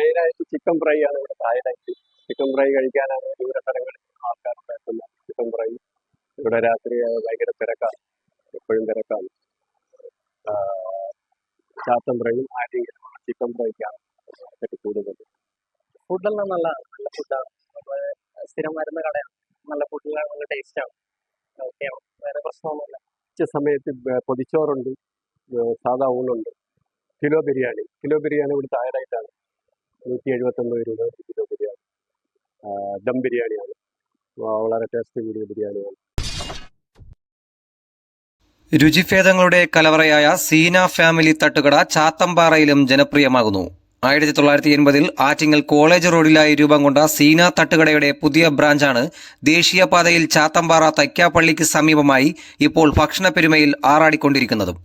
മെയിനായിട്ട് chicken fry ആണ് ഇവിടെ ഹൈലൈറ്റ് ചിക്കൻ ഫ്രൈ കഴിക്കാനാണ് ദൂരസ്ഥലങ്ങളിൽ ആൾക്കാരൊക്കെ എത്തുന്നത് ചിക്കൻ ഫ്രൈ ഇവിടെ രാത്രി ഭയങ്കര തിരക്കാണ്. എപ്പോഴും തിരക്കാണ്. ചാത്തൻ ഫ്രൈയും ആറ്റിങ്ങലുമാണ് ചിക്കൻ ഫ്രൈക്കാണ് കൂടുതൽ. ഫുഡെല്ലാം നല്ല നല്ല ഫുഡാണ് സ്ഥിരം വരുന്ന കടയാണ്. നല്ല ഫുഡിലാണ് നല്ല ടേസ്റ്റാണ് ഓക്കെ വേറെ പ്രശ്നമൊന്നുമില്ല. ഉച്ച സമയത്ത് പൊതിച്ചോറുണ്ട്. സാധാ ഊണുണ്ട്. കിലോ ബിരിയാണി. കിലോ ബിരിയാണി ഇവിടെ ഹൈലൈറ്റാണ് നൂറ്റി എഴുപത്തൊമ്പത് രൂപ ഒരു കിലോ ബിരിയാണി. ദം ബിരിയാണിയാണ്. വളരെ ടേസ്റ്റ് കൂടിയ ബിരിയാണിയാണ്. രുചിഭേദങ്ങളുടെ കലവറയായ സീന ഫാമിലി തട്ടുകട ചാത്തമ്പാറയിലും ജനപ്രിയമാകുന്നു. ആയിരത്തി തൊള്ളായിരത്തി എൺപതിൽ ആറ്റിങ്ങൽ കോളേജ് റോഡിലായി രൂപം കൊണ്ട സീന തട്ടുകടയുടെ പുതിയ ബ്രാഞ്ചാണ് ദേശീയപാതയിൽ ചാത്തമ്പാറ തൈക്കാപ്പള്ളിക്ക് സമീപമായി ഇപ്പോൾ ഭക്ഷണപ്പെരുമയിൽ ആറാടിക്കൊണ്ടിരിക്കുന്നതും.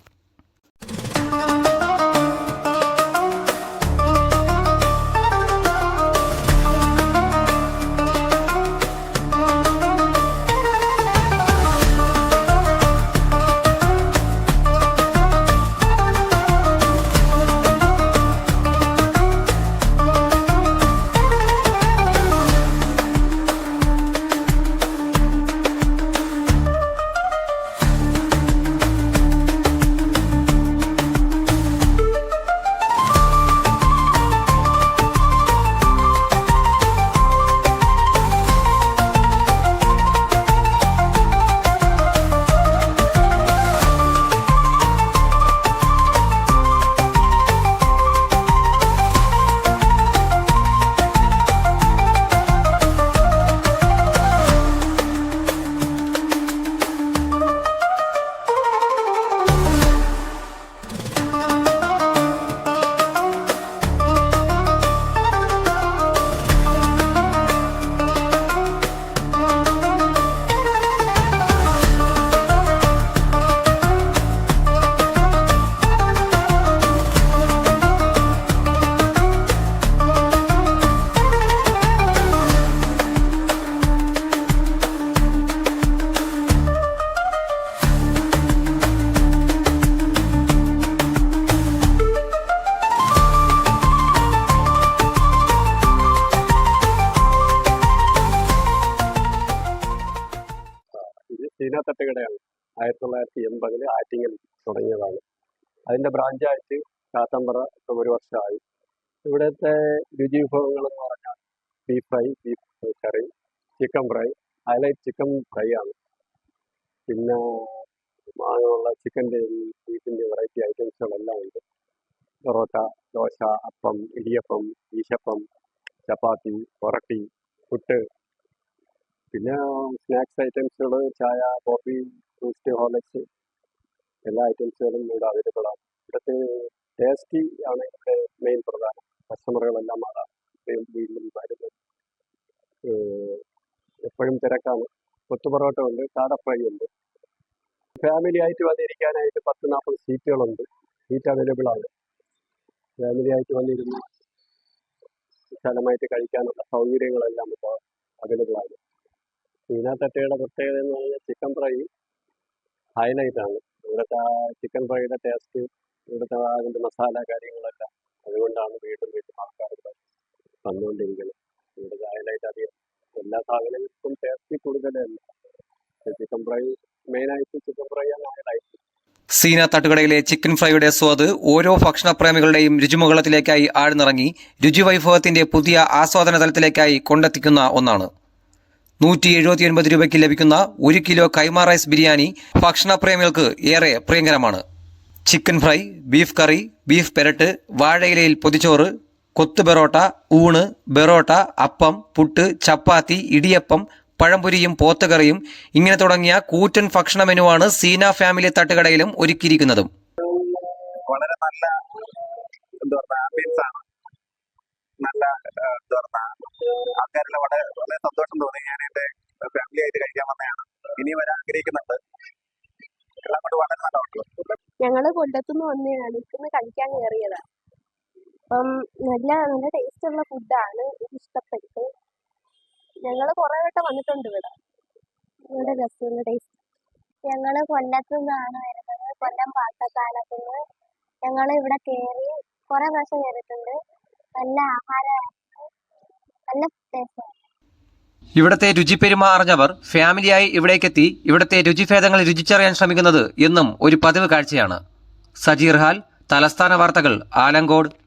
കടയാണ് തട്ടുകടയാണ് ആയിരത്തി തൊള്ളായിരത്തി എൺപതിൽ ആറ്റിങ്ങൽ തുടങ്ങിയതാണ്. അതിന്റെ ബ്രാഞ്ചായിട്ട് കാത്തമ്പറ ഇപ്പോൾ ഒരു വർഷമായി. ഇവിടുത്തെ രുചി വിഭവങ്ങൾ എന്ന് പറഞ്ഞാൽ beef fry beef curry chicken fry highlight chicken fry ആണ്. പിന്നെ അങ്ങനെയുള്ള ചിക്കന്റെ ബീഫിന്റെ വെറൈറ്റി ഐറ്റംസുകളെല്ലാം ഉണ്ട്. പൊറോട്ട ദോശ അപ്പം ഇടിയപ്പം ഈശപ്പം ചപ്പാത്തി പൊറട്ടി പുട്ട് പിന്നെ സ്നാക്സ് ഐറ്റംസുകൾ ചായ കോഫി ബൂസ്റ്റ് ഹോർലിക്സ് എല്ലാ ഐറ്റംസുകളും ഇവിടെ അവൈലബിൾ ആണ്. ഇവിടുത്തെ ടേസ്റ്റി ആണ് ഇവിടെ മെയിൻ പ്രധാനം. കസ്റ്റമറുകളെല്ലാം മാറാം വീട്ടിലും വരുന്നത് എപ്പോഴും തിരക്കാണ്. കൊത്തു പൊറോട്ട ഉണ്ട് കാട ഫ്രൈ ഉണ്ട്. ഫാമിലി ആയിട്ട് വന്നിരിക്കാനായിട്ട് പത്ത് നാൽപ്പത് സീറ്റുകളുണ്ട്. സീറ്റ് അവൈലബിൾ ആണ്. ഫാമിലി ആയിട്ട് വന്നിരുന്ന് വിശാലമായിട്ട് കഴിക്കാനുള്ള സൗകര്യങ്ങളെല്ലാം ഇപ്പോൾ അവൈലബിൾ ആണ്. ചീന തട്ടയുടെ പ്രത്യേകത എന്ന് പറഞ്ഞാൽ ചിക്കൻ ഫ്രൈ ഹൈലൈറ്റ് ആണ്. ഇവിടുത്തെ ആ ചിക്കൻ ഫ്രൈയുടെ ടേസ്റ്റ് ഇവിടുത്തെ അതിന്റെ മസാല കാര്യങ്ങളെല്ലാം അതുകൊണ്ടാണ് വീണ്ടും വീണ്ടും ആൾക്കാർ ഇവിടെ വന്നുകൊണ്ടിരിക്കുന്നത്. ഇവിടുത്തെ ഹൈലൈറ്റ് അധികം എല്ലാ സാധനങ്ങൾക്കും ടേസ്റ്റ് കൂടുതലല്ല. ചിക്കൻ ഫ്രൈ മെയിനായിട്ട് ചിക്കൻ ഫ്രൈ ആണ് ഹൈലൈറ്റ് സീന തട്ടുകടയിലെ ചിക്കൻ ഫ്രൈയുടെ സ്വാദ് ഓരോ ഭക്ഷണപ്രേമികളുടെയും രുചിമുകളത്തിലേക്കായി ആഴ്ന്നിറങ്ങി രുചിവൈഭവത്തിന്റെ പുതിയ ആസ്വാദന തലത്തിലേക്കായി കൊണ്ടെത്തിക്കുന്ന ഒന്നാണ്. നൂറ്റി എഴുപത്തിയൊൻപത് രൂപയ്ക്ക് ലഭിക്കുന്ന ഒരു കിലോ കൈമ റൈസ് ബിരിയാണി ഭക്ഷണപ്രേമികൾക്ക് ഏറെ പ്രിയങ്കരമാണ്. Chicken fry beef curry beef പെരട്ട് വാഴയിലയിൽ പൊതിച്ചോറ് കൊത്തു ബെറോട്ട ഊണ് ബെറോട്ട അപ്പം പുട്ട് ചപ്പാത്തി ഇടിയപ്പം പഴംപൊരിയും പോത്തുകറിയും. ഇങ്ങനെ തുടങ്ങിയ കൂറ്റൻ ഭക്ഷണ മെനുവാണ് സീന ഫാമിലി തട്ടുകടയിലും ഒരുക്കിയിരിക്കുന്നതും. വളരെ നല്ല എന്താ പറയുക ആംബിയൻസ് ആണ്. നല്ല എന്താ പറയുക ആൾക്കാരെല്ലാം വളരെ വളരെ സന്തോഷം തോന്നി. ഞാൻ എന്റെ ഫാമിലി ആയിട്ട് കഴിക്കാൻ വന്നതാണ്. ഇനിയും വരാൻ ആഗ്രഹിക്കുന്നുണ്ട്. എല്ലാം ഞങ്ങൾ കൊല്ലത്തുനിന്ന് വന്നതാണ്. ഇന്ന് കഴിക്കാൻ കയറിയതാ. അപ്പം നല്ല നല്ല ടേസ്റ്റ് ഉള്ള ഫുഡാണ് എനിക്ക് ഇഷ്ടപ്പെട്ടു. ഞങ്ങൾ കുറെ വട്ടം വന്നിട്ടുണ്ട് ഇവിടെ. ഇവിടെ രസമുള്ള ടേസ്റ്റ് ഞങ്ങൾ കൊല്ലത്തു നിന്നാണ് വരുന്നത്. കൊല്ലം പാട്ടക്കാലത്തുനിന്ന് ഞങ്ങൾ ഇവിടെ കയറി കൊറേ പ്രാവശ്യം കയറിയിട്ടുണ്ട് നല്ല ആഹാര ഇവിടത്തെ രുചിപ്പെരുമ അറിഞ്ഞവർ ഫാമിലിയായി ഇവിടേക്കെത്തി ഇവിടത്തെ രുചിഭേദങ്ങൾ രുചിച്ചറിയാൻ ശ്രമിക്കുന്നത് എന്നും ഒരു പതിവ് കാഴ്ചയാണ്. സജീർ ഹാൽ തലസ്ഥാന വാർത്തകൾ ആലങ്കോട്.